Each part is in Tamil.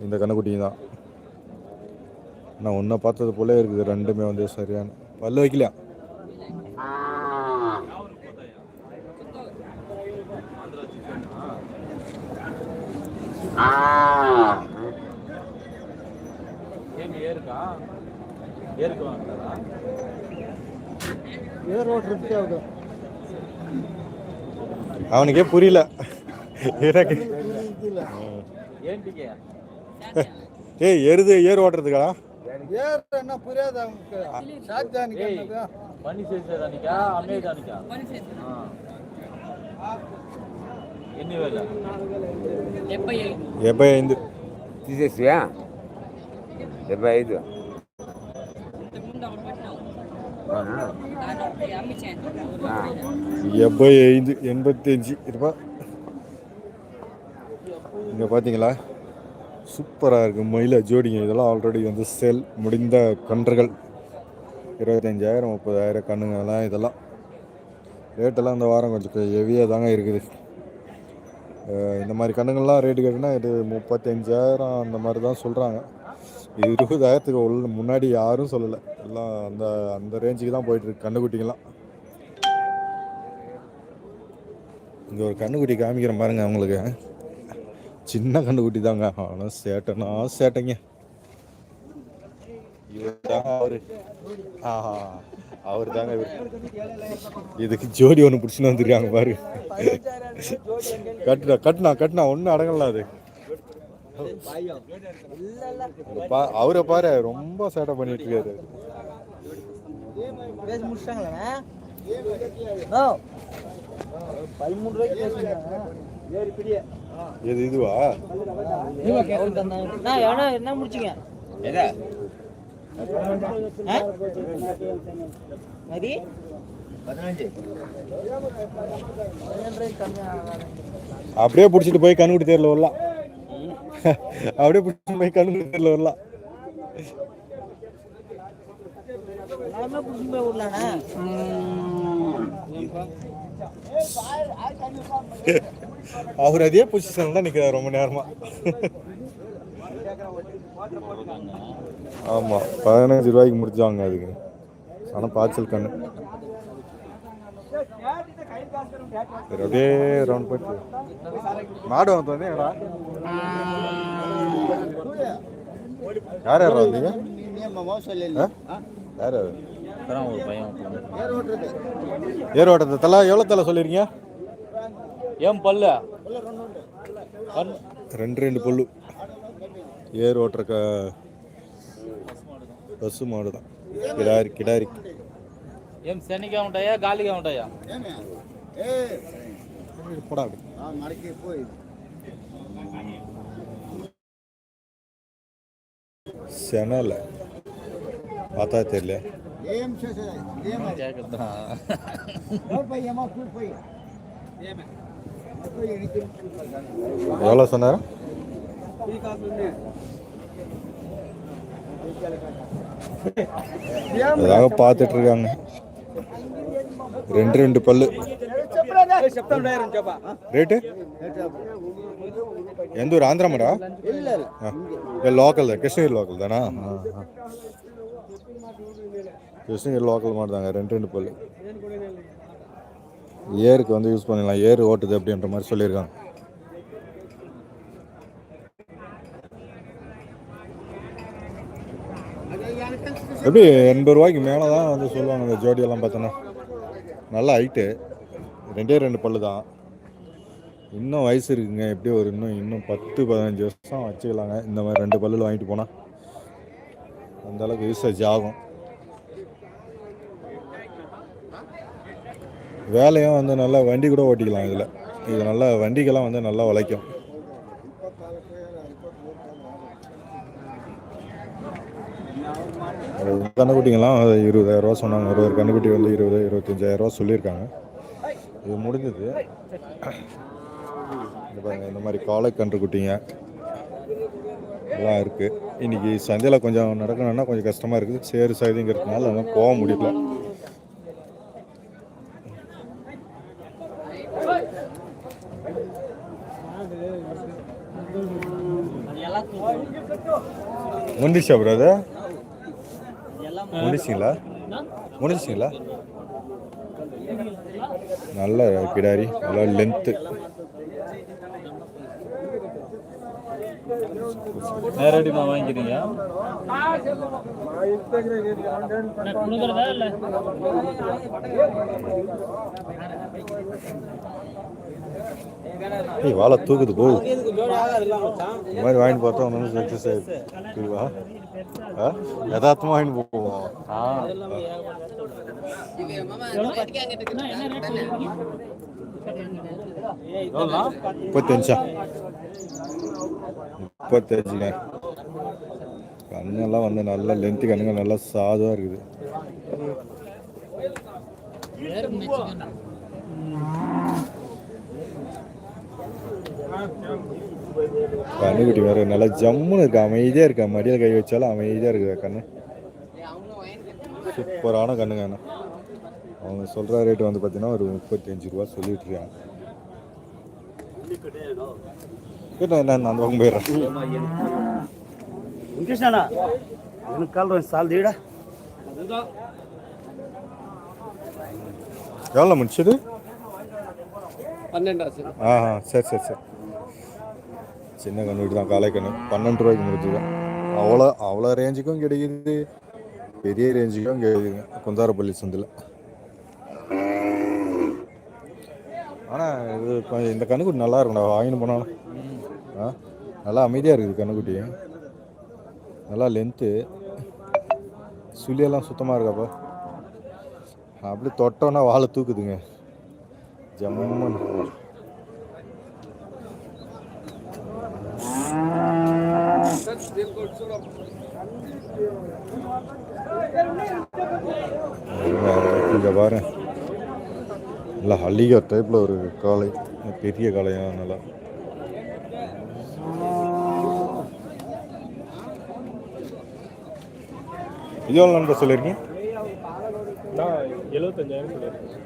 இந்த கண்ணுக்குட்டியும் தான். நான் ஒன்றை பார்த்தது போல இருக்குது ரெண்டுமே வந்து சரியான பல்லு வைக்கலையா? அவனுக்கே புரியல. எனக்கு ஏய் எருது ஏர் ஓட்டுறதுக்கா ஏர் என்ன புரியாது அவங்களுக்கு சாத்தியானிக்கு ఏయ్, என்னது పని చేసేదానికా అమ్మేదానికా ఆ. ఎన్ని వేల డెబ్బై ఐదు తీసేసియా డెబ్బై ఐదు అవునా? ఆ. డెబ్బై ఐదు எண்பத்தி அஞ்சு ரூபா இங்கே பார்த்தீங்களா சூப்பராக இருக்குது மயில ஜோடிங்க. இதெல்லாம் ஆல்ரெடி வந்து சேல் முடிந்த கன்றுகள். இருபத்தஞ்சாயிரம் முப்பதாயிரம் கண்ணுங்கெல்லாம் இதெல்லாம். ரேட்டெல்லாம் இந்த வாரம் கொஞ்சம் ஹெவியாக தாங்க இருக்குது. இந்த மாதிரி கண்ணுங்கள்லாம் ரேட்டு கேட்டிங்கன்னா இது முப்பத்தஞ்சாயிரம் அந்த மாதிரி தான் சொல்கிறாங்க இது இருபதாயிரத்துக்கு உள்ள முன்னாடி யாரும் சொல்லலை. எல்லாம் அந்த அந்த ரேஞ்சுக்கு தான் போயிட்டுருக்கு கண்ணுக்குட்டிங்கெல்லாம். இங்கே ஒரு கண்ணுக்குட்டி காமிக்கிறேன் பாருங்க அவங்களுக்கு. சின்ன கண்டுக்குட்டி தாங்க ஆனால் சேட்டைனா சேட்டைங்க. இவர் அவரு. ஆஹா அவர் தாங்க இவர். இதுக்கு ஜோடி ஒன்று பிடிச்சின்னு வந்துருக்காங்க பாரு. கட்டுனா கட்டுனா கட்டுனா ஒன்றும் அடங்கலாம் அது. பா- அவரை பாரு ரொம்ப சேட்டை பண்ணிட்டு இருக்காரு பதிமூணு ரூபாய்க்கு இது இதுவா? என்ன என்ன முடிச்சிங்க? எதா? மதி? அப்படியே பிடிச்சிட்டு போய் கண்ணுக்குட்டி தேர்ல வரலாம். அப்படியே பிடிச்சிட்டு போய் கண்ணுக்குட்டி தேர்ல வரலாம். புடிச்சு போய் விடலாண்ணா அவர் அதே பொசிஷன்ல தான் நிற்கிறார் ரொம்ப நேரமா ஆமா பதினஞ்சு ரூபாய்க்கு முடிச்சாங்க அதுக்கு ஆனா பாய்ச்சல் கண்ணு சரி அப்படியே ரவுண்ட் போயிட்டு மாடு வந்து யார் யார் வந்தீங்க யார் யார் இப்பதான் ஒரு பையன் ஒருத்தன். ஏர் ஓட்டத்தை தலை எவ்வளோ தலை சொல்லிருக்கீங்க ఏం పల్లె పన్ను ரெண்டு ரெண்டு பல்லு ஏர் ஓட்டுற க பசு மாடு தான் கிடாரி கிடாரி ఏం శనిగా ఉంటాయా గాలిగా ఉంటాయా போடா அப்படி. செனல பார்த்தா தெரியல జాగ్రత్త எவ்வளோ சொன்னார் ஏதாவது பார்த்துட்டு இருக்காங்க ரெண்டு ரெண்டு பல்லு ரேட்டு எந்த ஊர் ஆந்திரா மாடா லோக்கல் தான் கிருஷ்ணகிரி லோக்கல் தானா ஆ, ஆ. கிருஷ்ணகிரி லோக்கல் மாடு தாங்க ரெண்டு ரெண்டு பல் ஏருக்கு வந்து யூஸ் பண்ணிடலாம். ஏர் ஓட்டுது அப்படின்ற மாதிரி சொல்லியிருக்காங்க. எப்படி எண்பது ரூபாய்க்கு மேலே தான் வந்து சொல்லுவாங்க இந்த ஜோடியெல்லாம் பார்த்தோன்னா. நல்லா ஹைட்டு ரெண்டே ரெண்டு பல்லு தான். இன்னும் வயசு இருக்குங்க. எப்படி ஒரு இன்னும் இன்னும் பத்து பதினஞ்சு வருஷம் வச்சுக்கலாங்க. இந்த மாதிரி ரெண்டு பல்லில் வாங்கிட்டு போனால் அந்த அளவுக்கு யூசேஜ் ஆகும். வேலையும் வந்து நல்லா வண்டி கூட ஓட்டிக்கலாம் இதில். இது நல்லா வண்டிக்கெல்லாம் வந்து நல்லா உழைக்கும். கண்ணுக்குட்டிங்கெல்லாம் இருபதாயிரம் ரூபா சொன்னாங்க. ஒரு ஒரு கண்ணுக்குட்டி வந்து இருபது இருபத்தஞ்சாயிரம் ரூபா சொல்லியிருக்காங்க. இது முடிஞ்சது. இந்த இந்த மாதிரி காலை கன்றுக்குட்டிங்க. எல்லாம் இருக்குது இன்னைக்கு சந்தையில் கொஞ்சம் நடக்கணும்னா கொஞ்சம் கஷ்டமாக இருக்குது. சேரு சைதுங்கிறதுனால அதெல்லாம் போக முடியல. முடிச்சா பிரதர் முடிச்சிங்களா முடிச்சிங்களா நல்ல கிடாரி நல்ல லென்த்து நேரடிமா வாங்கிக்கிறீங்க ஏய் வாழை தூக்குது போ. இந்த மாதிரி வாங்கிட்டு பார்த்தா ஒன்று சக்ஸஸ் ஆயிடுவா ஆ? யதார்த்தமாக வாங்கிட்டு போவோம் ஆ. முப்பத்தஞ்சா. முப்பத்தஞ்சுங்க கண்ணெல்லாம் வந்து நல்ல லென்த்து கண்ணுங்க நல்லா சாதுவாக இருக்குது. கண்ணுக்குட்டி வேற நல்லா ஜம்முன்னு இருக்கு. அமைதியாக இருக்கா. மடியில் கை வச்சாலும் அமைதியாக இருக்குது கண்ணு. சூப்பரான கண்ணுங்க அண்ணா. அவங்க சொல்கிற ரேட்டு வந்து பார்த்தீங்கன்னா ஒரு முப்பத்தஞ்சு ரூபா சொல்லிட்டு இருக்காங்க. என்ன அந்த பக்கம் போயிடுறேன். கால் சால்தீடா. எவ்வளோ முடிச்சது? பன்னெண்டா சரி ஆ சரி சரி சரி. சின்ன கண்ணு தான் காலை கன்று பன்னெண்டு ரூபாய்க்கு முடிஞ்சுதான் அவ்வளோ அவ்வளோ ரேஞ்சுக்கும் கிடைக்குது. பெரிய ரேஞ்சுக்கும் கிடைக்குதுங்க குந்தாரப்பள்ளி சந்தில். ஆனால் இது கொஞ்சம் இந்த கண்ணுக்குட்டி நல்லா இருக்கும்டா. வாங்கினு போனாலும் ஆ? நல்லா அமைதியாக இருக்குது கண்ணுக்குட்டி. நல்லா லென்த்து சுழியெல்லாம் சுத்தமாக இருக்காப்பா அப்படி தொட்டோன்னா வாழை தூக்குதுங்க. ஜம்முன்னு. இங்கே பாரு. நல்லா ஹல்லிகா டைப்பில் ஒரு காளை. பெரிய காளையாக நல்லா. இது எவ்வளோ நண்பர் சொல்லியிருக்கீங்க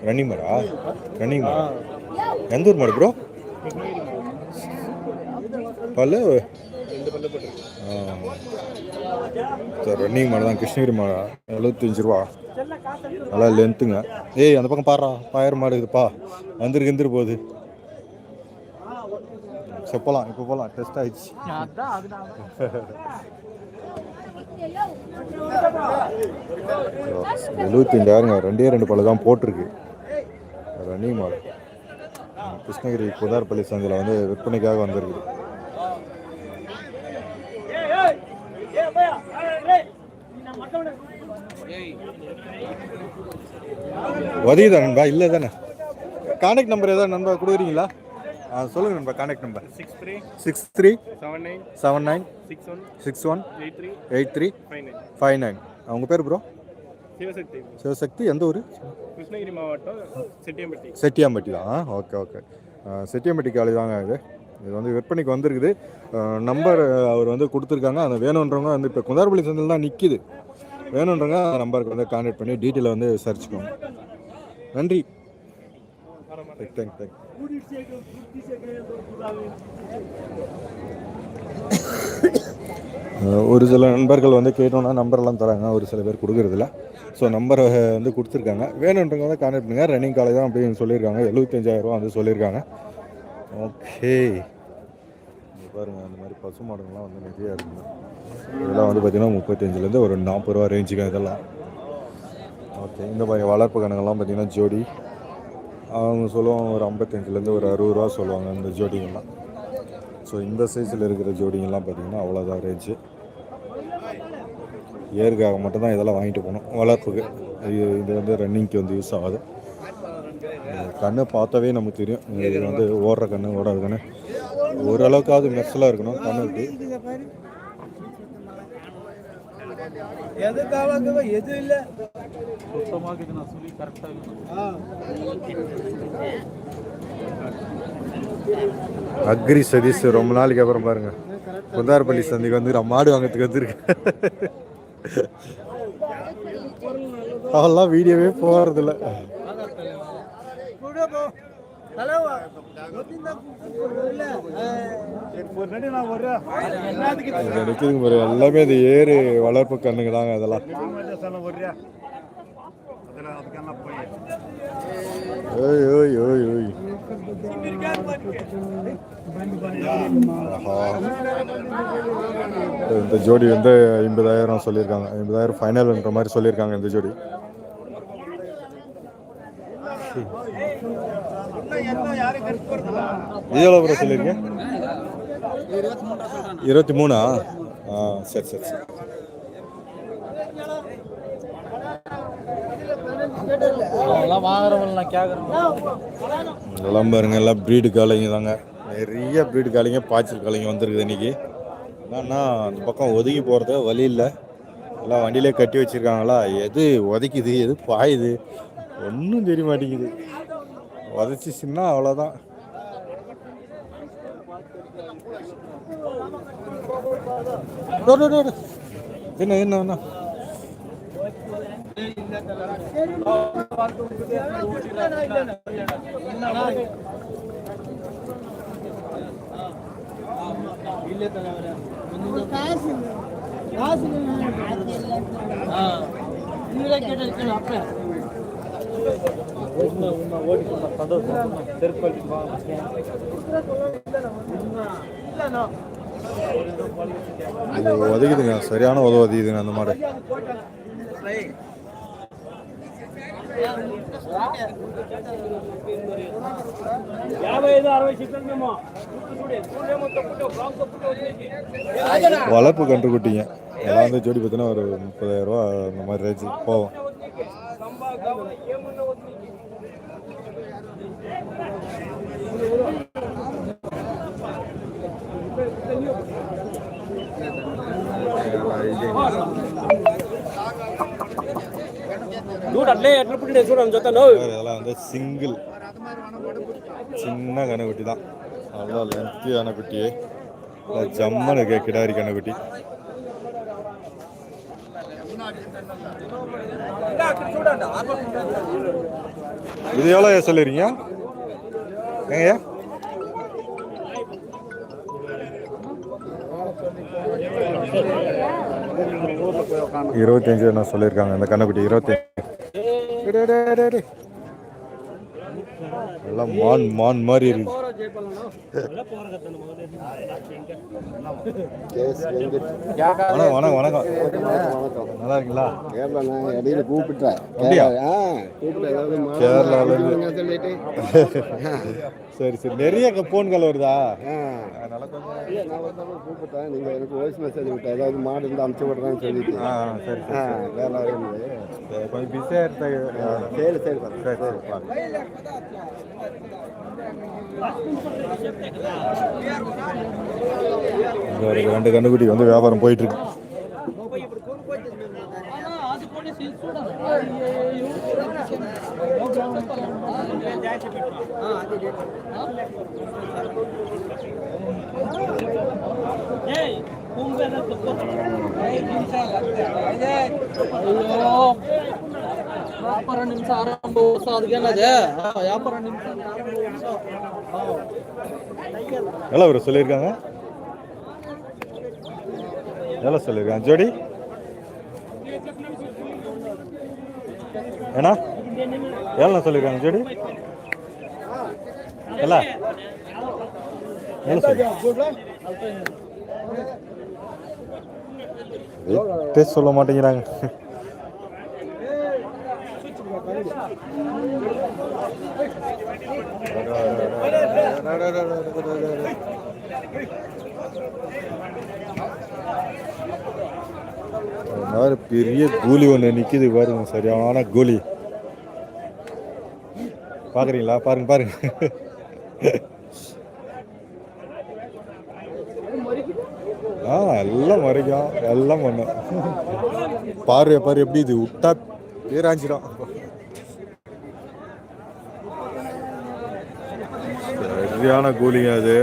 ரன்னிங் மாடா ரன்னிங் மாடா எந்த ஊர் மாடு ப்ரோ பல்லு? சார் ரன்னிங் மாடு தான் கிருஷ்ணகிரி மாடா. எழுபத்தஞ்சு ரூபா. நல்லா லென்த்துங்க ஏய் அந்த பக்கம் பாடுறா பாயர் மாடு இருக்குதுப்பா வந்துருக்கு எந்திரு போகுது. சரி போகலாம் இப்போ போகலாம் டெஸ்ட் ஆயிடுச்சு. எழுபத்தஞ்சாயிரங்க. ரெண்டே ரெண்டு பழம் தான் போட்டிருக்கு. ரன்னிங் மாடு. கிருஷ்ணகிரி புதார்பள்ளி சந்தையில் வந்து விற்பனைக்காக வந்திருக்குது உதவிதா நண்பா? இல்லை தானே. கான்டாக்ட் நம்பர் ஏதாவது நண்பா கொடுக்குறீங்களா? ஆ சொல்லுங்க நண்பா contact number six three six three seven nine seven nine six one six one eight three eight three five nine five nine அவங்க பேர் ப்ரோ சிவசக்தி சிவசக்தி எந்த ஊர்? கிருஷ்ணகிரி மாவட்டம் செட்டியம்பட்டி. செட்டியாம்பட்டி தான் ஓகே ஓகே செட்டியாம்பட்டி காலை தாங்க இது. இது வந்து விற்பனைக்கு வந்திருக்குது. நம்பர் அவர் வந்து கொடுத்துருக்காங்க. அந்த வேணுன்றவங்க வந்து இப்போ குந்தாரப்பள்ளி சந்தையில் தான் நிற்கிது வேணுன்றவங்க அந்த நம்பருக்கு வந்து கான்டாக்ட் பண்ணி டீட்டெயிலை வந்து விசாரிச்சுக்கோங்க. நன்றி. தேங்க் தேங்க் ஒரு சில நண்பர்கள் வந்து கேட்டோன்னா நம்பர்லாம் தராங்க. ஒரு சில பேர் கொடுக்குறதில்ல. ஸோ நம்பரை வந்து கொடுத்துருக்காங்க. வேணுன்றவங்க வந்து கான்டாக்ட் பண்ணுங்க. ரன்னிங் காலேஜ் தான் அப்படின்னு சொல்லியிருக்காங்க. எழுபத்தஞ்சாயிரரூவா வந்து சொல்லியிருக்காங்க. ஓகே பாருங்கள் அந்த மாதிரி பசு மாடுங்கள்லாம் வந்து நிறையா இருக்குங்க. இதெல்லாம் வந்து பார்த்திங்கன்னா முப்பத்தஞ்சுலேருந்து ஒரு நாற்பது ரூபா ரேஞ்சுக்கு இதெல்லாம். ஓகே இந்த மாதிரி வளர்ப்பு கணக்கெல்லாம் பார்த்திங்கன்னா ஜோடி. அவங்க சொல்லுவாங்க ஒரு ஐம்பத்தஞ்சுலேருந்து ஒரு அறுபது ரூபா சொல்லுவாங்க இந்த ஜோடிங்கெல்லாம். ஸோ இந்த சைஸில் இருக்கிற ஜோடிங்கெல்லாம் பார்த்திங்கன்னா அவ்வளோதான் ரேஞ்சு ஏருக்காக மட்டும்தான் இதெல்லாம் வாங்கிட்டு போகணும். வளர்ப்புக்கு. இது இது வந்து ரன்னிங்க்கு வந்து யூஸ் ஆகாது. கண்ணை பார்த்தாவே நமக்கு தெரியும். இது வந்து ஓடுற கண்ணு ஓடாத கண்ணு. ஓரளவுக்காவது மெர்சலாக இருக்கணும் கண்ணு எது சுத்தமாக நான் சொல்லி கரெக்டாக அக்ரி சதீஷ் ரொம்ப நாளைக்கு அப்புறம் பாருங்க. குந்தாரப்பள்ளி சந்தைக்கு வந்து நான் மாடு வாங்கிறதுக்கு வந்திருக்கேன். அவெல்லாம் வீடியோவே போகிறதில்ல எல்லாமே இது ஏறு வளர்ப்பு கண்ணுக்கு தாங்க இதெல்லாம். ஓய் ஓய் ஓய் ஓய் இந்த ஜோடி வந்து ஐம்பதாயிரம் சொல்லியிருக்காங்க. ஐம்பதாயிரம் ஃபைனல்ன்ற மாதிரி சொல்லியிருக்காங்க இந்த ஜோடி. இது எவ்வளோ ப்ரோ இருபத்தி மூணா ஆ சரி சரி சரி. இதெல்லாம் பாருங்க எல்லாம் ப்ரீடு காலைங்க தாங்க. நிறைய ப்ரீடு காலைங்க பாய்ச்சல் காலைங்க வந்திருக்குது இன்னைக்கு. என்னன்னா அந்த பக்கம் ஒதுங்கி போகிறது வழி இல்லை. எல்லாம் வண்டியிலே கட்டி வச்சிருக்காங்களா? எது உதைக்குது? எது பாயுது? ஒன்றும் தெரிய மாட்டேங்குது. உதச்சிச்சின்னா அவ்வளோதான் என்ன என்ன என்ன? காசு காசு இது உதவிதுங்க சரியான உதவு உதவிதுங்க அந்த மாதிரி. வளர்ப்பு கண்டுக்குட்டிங்க எல்லாம் வந்து ஜோடி பார்த்தீங்கன்னா ஒரு முப்பதாயிரம் ரூபா அந்த மாதிரி ரேஞ்சு போவோம். చూడు అట్లే ఎట్లా పుట్టిండే చూడండి చూస్తాను இதெல்லாம் வந்து சிங்கிள் சின்ன கண்ணுக்குட்டி தான் அவ்வளோ லென்த்தியான குட்டி நல்லா ஜம்மனு இருக்கு கிடாரி கண்ணுக்குட்டி இது எவ்வளோ சொல்லிடுறீங்க? ஏங்க? இருபத்தஞ்சு என்ன சொல்லியிருக்காங்க இந்த கண்ணுக்குட்டி இருபத்தஞ்சு. எல்லாம் மான் மான் மாதிரி இருக்கு. வணக்கம் வணக்கம் வணக்கம். நல்லா இருக்கீங்களா? கேரளா நான் இடையில கூப்பிட்டேன். கூப்பிட்டேன் சொல்லிட்டு சரி சரி. நிறைய ஃபோன்கள் வருதா? ஆ. அதனால கொஞ்சம் இல்ல, நான் ஒரு தடவை கூப்பிட்டேன். நீங்க எனக்கு வாய்ஸ் மெசேஜ் விட்டேன் ஏதாவது மாடு இருந்து அமுச்சு விடுறேன்னு சொல்லிட்டு. ஆ சரி ஆ சரி வேலை கொஞ்சம் பிஸியாக இருந்தேன் சரி சரி. சரி. ரெண்டு கண்டுக்குட்டி வந்து வியாபாரம் போயிட்டு இருக்கு ஐயோ. ವ್ಯಾಪಾರ ನಿಮಿಷ ಆರಂಭ ವರ್ಷ ಅದಕ್ಕೇನದೆ ವ್ಯಾಪಾರ ನಿಮಿಷ ಆರಂಭ ವರ್ಷ எவ்வளோ ஒரு சொல்லியிருக்காங்க எவ்வளோ சொல்லியிருக்காங்க ஜோடி ஏண்ணா எவ்வளோ சொல்லியிருக்காங்க ஜோடி எல்லாம் எவ்வளோ சொல்லி டேஸ்ட் சொல்ல மாட்டேங்கிறாங்க ஒரு மாதிரி பெரிய கூலி ஒன்று நிற்கிது பாருங்க சரியான கூலி. பார்க்குறீங்களா பாருங்க பாருங்க. ஆ எல்லாம் மறைக்கும் எல்லாம் பண்ணும் பாரு பாரு எப்படி இது விட்டா பேராஞ்சிடும் சரியான கூலிங்க அது.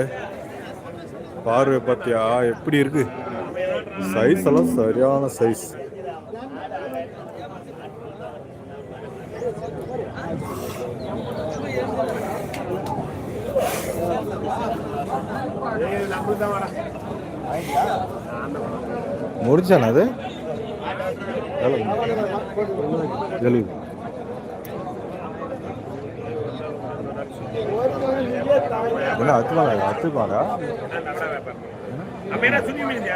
பார்வை பார்த்தியா எப்படி இருக்கு? சைஸ் எல்லாம் சரியான சைஸ் முடிச்சானே அது? என்ன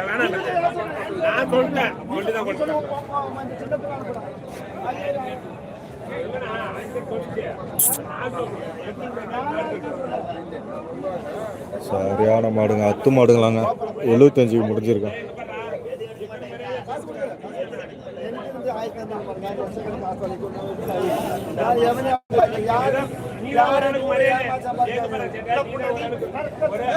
வேணாம் நான் சொல்லிட்டேன். சொல்லிதான் கொடுத்தேன். சரியான மாடுங்க அத்து மாடுங்களாங்க. எழுபத்தஞ்சு முடிஞ்சிருக்கேன் ನೀವರನ್ನು ಮರೆಯದೆ ಏಕಮನ ಜಗತ್ತಿನ ಒರೇ